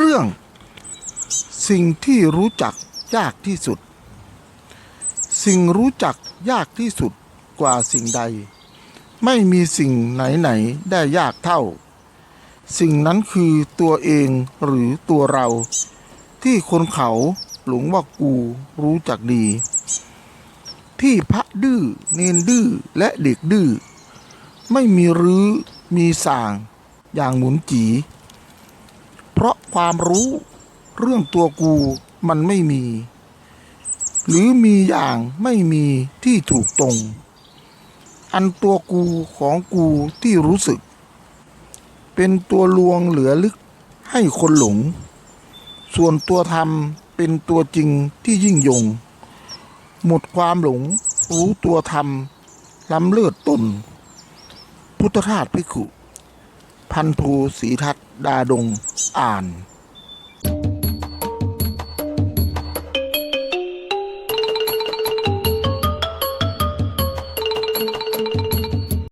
เรื่อง สิ่งที่รู้จักยากที่สุด สิ่งรู้จักยากที่สุดกว่าสิ่งใด ไม่มีสิ่งไหนๆได้ยากเท่า สิ่งนั้นคือตัวเองหรือตัวเรา ที่คนเขาหลงว่ากูรู้จักดี ที่พระดื้อเนนดื้อและเด็กดื้อไม่มีรื้อมีสางอย่างหมุนจี เพราะความรู้เรื่องตัวกูมันไม่มี หรือมีอย่างไม่มีที่ถูกตรง อันตัวกูของกูที่รู้สึก เป็นตัวลวงเหลือลึกให้คนหลง ส่วนตัวธรรมเป็นตัวจริงที่ยิ่งยง หมดความหลงรู้ตัวธรรมล้ำเลิศตน พุทธทาสพิขุ พันภูศรีทัต ดาดงอ่าน